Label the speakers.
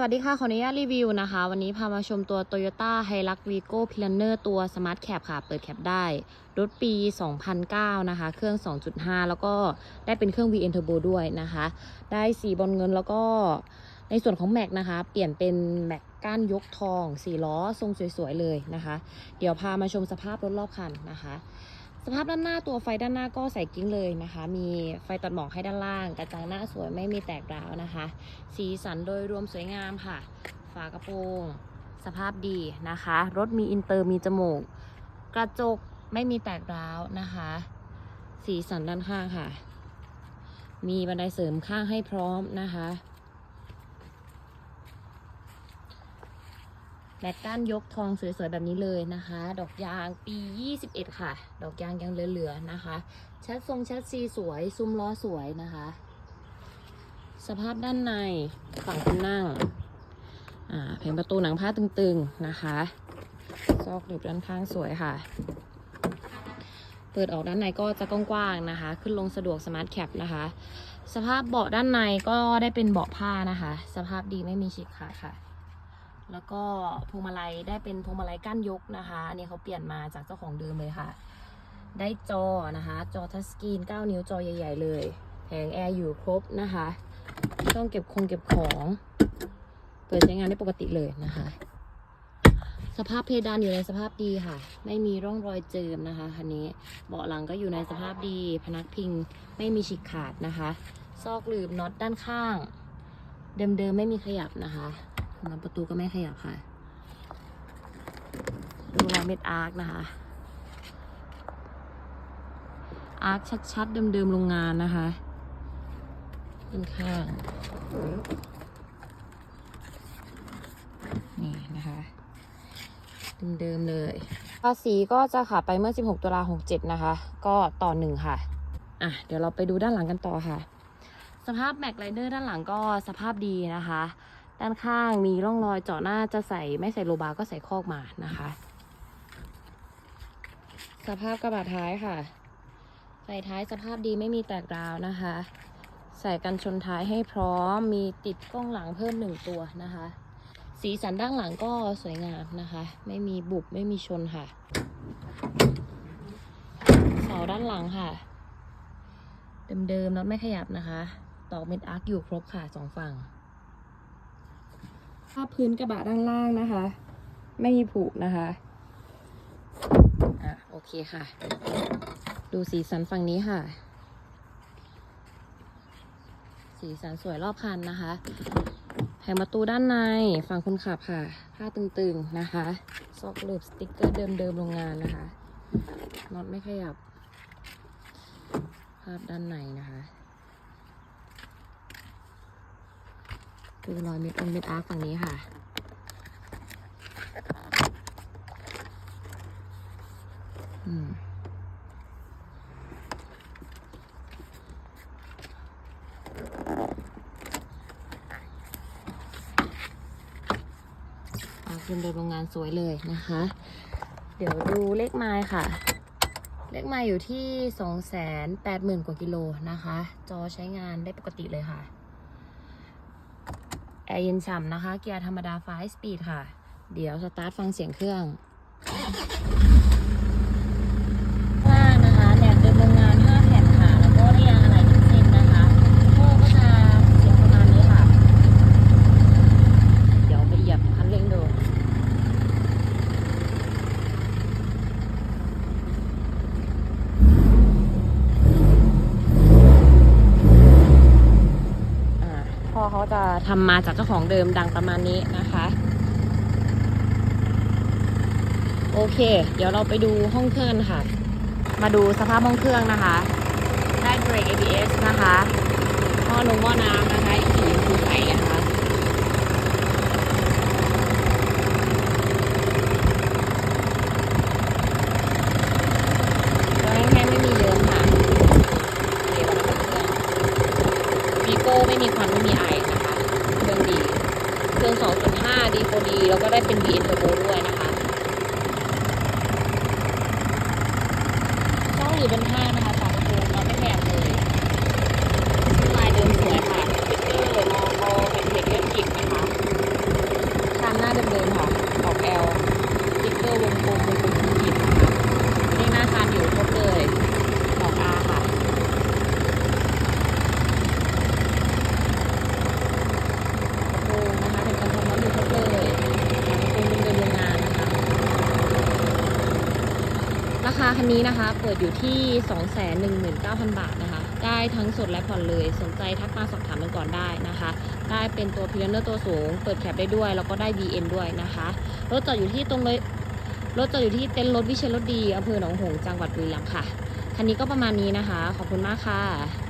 Speaker 1: สวัสดีค่ะ ขออนุญาตรีวิวนะคะ วันนี้พามาชมตัว Toyota Hilux Vigo Planner ตัว Smart Cap ค่ะ เปิดแคปได้ รถปี 2009 นะคะ เครื่อง 2.5 แล้วก็ได้เป็นเครื่อง VN Turbo ด้วยนะคะ ได้สีบอลเงินแล้วก็ในส่วนของแม็กนะคะ เปลี่ยนเป็นแม็กก้านยกทองสีล้อทรงสวยๆเลยนะคะ เดี๋ยวพามาชมสภาพรถรอบคันนะคะ ภาพด้านหน้าตัวไฟด้านหน้าก็ใส่กิ้งเลยนะคะ มีไฟตัดหมอกให้ด้านล่าง กระจังหน้าสวยไม่มีแตกร้าวนะคะ สีสันโดยรวมสวยงามค่ะ ฝากระโปรง สภาพดีนะคะ รถมีอินเตอร์มีจมูก กระจกไม่มีแตกร้าวนะคะ สีสันด้านข้างค่ะ มีบันไดเสริมข้างให้พร้อมนะคะ แบตก้านยกทองสวยๆ แบบนี้เลยนะคะ ดอกยางปี 21 ค่ะ ดอกยางยังเหลือๆนะคะแชททรงแชทซีสวย ซุ้มล้อสวยนะคะ สภาพด้านในฝั่งคนนั่งอ่าแผงประตูหนังผ้าตึงๆนะคะซอกหลืบด้านข้างสวยค่ะ เปิดออกด้านในก็จะกว้างๆนะคะ ขึ้นลงสะดวกสมาร์ทแคปนะคะ สภาพเบาะด้านในก็ได้เป็นเบาะผ้านะคะ สภาพดีไม่มีฉีกขาดค่ะ แล้วก็พวงมาลัยได้เป็นพวงมาลัยก้านยกนะคะอันนี้เขาเปลี่ยนมาจากเจ้าของเดิมเลยค่ะ ได้จอนะคะ จอทัชสกรีน 9 นิ้วจอใหญ่ ๆ เลยแผงแอร์อยู่ครบนะคะช่องเก็บคงเก็บของเปิดใช้งานได้ปกติเลยนะคะ สภาพเพดานอยู่ในสภาพดีค่ะ ไม่มีร่องรอยเจิมนะคะคันนี้เบาะหลังก็อยู่ในสภาพดี พนักพิงไม่มีฉีกขาดนะคะ ซอกหลืบน็อตด้านข้าง เดิมๆไม่มีขยับนะคะน้ำประตูก็ไม่ขยับค่ะ ดูรอยเม็ดอาร์คนะคะ อาร์คชัดๆ เดิมๆโรงงานนะคะด้านข้างนี่นะคะเดิมๆเลย ภาษีก็จะขาไปเมื่อ 16 ตุลา67 นะคะ ก็ต่อหนึ่งค่ะ อะ เดี๋ยวเราไปดูด้านหลังกันต่อค่ะ สภาพแม็กไ i เดอร์ด้านหลังก็สภาพดีนะคะ ด้านข้างมีร่องรอยเจาะหน้าจะใส่ไม่ใส่โลบาร์ก็ใส่คอกมานะคะ สภาพกระบะท้ายค่ะไฟท้ายสภาพดีไม่มีแตกราวนะคะ ใส่กันชนท้ายให้พร้อมมีติดกล้องหลังเพิ่มหนึ่งตัวนะคะ สีสันด้านหลังก็สวยงามนะคะ ไม่มีบุบไม่มีชนค่ะเสาด้านหลังค่ะ เดิมๆแล้วไม่ขยับนะคะ ตอกเม็ดอาร์คอยู่ครบค่ะสองฝั่งภาพพื้นกระบะด้านล่างนะคะ ไม่มีผุนะคะอะโอเคค่ะ ดูสีสันฝั่งนี้ค่ะ สีสันสวยรอบคันนะคะแผงประตูด้านในฝั่งคนขับค่ะ ผ้าตึงๆนะคะ ซอกหลืบสติกเกอร์เดิมๆโรงงานนะคะน็อตไม่ขยับ ภาพด้านในนะคะ ดูรอยเม็ดองเม็ดอาร์ฝั่งนี้ค่ะ อืมอาร์คเดิมๆโรงงานสวยเลยนะคะ เดี๋ยวดูเลขไมล์ค่ะ เลขไมล์อยู่ที่สองแสนแปดหมื่นกว่ากิโลนะคะ จอใช้งานได้ปกติเลยค่ะ แอร์เย็นฉ่ำนะคะ เกียร์ธรรมดาไฟสปีดค่ะ เดี๋ยวสตาร์ทฟังเสียงเครื่องหน้านะคะแหนบเดิมโรงงาน5แผ่นค่ะ แล้วก็ได้ยางอะไรทั้งสิ้นนะคะโซ่ก็จะเสียงประมาณนี้ค่ะ เดี๋ยวไปเหยียบคันเร่งดู อ่าพ่อเขาจะ ทำมาจากเจ้าของเดิมดังประมาณนี้นะคะ โอเค เดี๋ยวเราไปดูห้องเครื่องค่ะ มาดูสภาพห้องเครื่องนะคะ ได้เบรก ABS นะคะหม้อนมหม้อน้ำนะคะอีกสีฟูใสนะคะ ก็แห้งๆไม่มีเยิ้มค่ะเดี๋ยวเราไปเครื่อง วีโก้ไม่มีควันไม่มีไอนะคะ เครื่องดี เครื่อง 2.5 ดีโฟดี แล้วก็ได้เป็น VN Turbo ด้วยนะคะช่องอยู่บนห้างนะคะสามประตูเราไม่แหบเลยลายเดิมสวยค่ะสติ๊กเกอร์มอโมเป็นเทคเล็บกิกนะคะ ราคาคันนี้นะคะ เปิดอยู่ที่ 219,000 บาทนะคะ ได้ทั้งสดและผ่อนเลย สนใจทักมาสอบถามกันก่อนได้นะคะ ได้เป็นตัวพิลเนอร์ตัวสูง เปิดแคปได้ด้วย แล้วก็ได้ BM ด้วยนะคะ รถจอดอยู่ที่ตรงเลยรถจอดอยู่ที่เต็นท์รถวิเชียรรถดีอำเภอหนองหงส์จังหวัดบุรีรัมย์ค่ะ คันนี้ก็ประมาณนี้นะคะ ขอบคุณมากค่ะ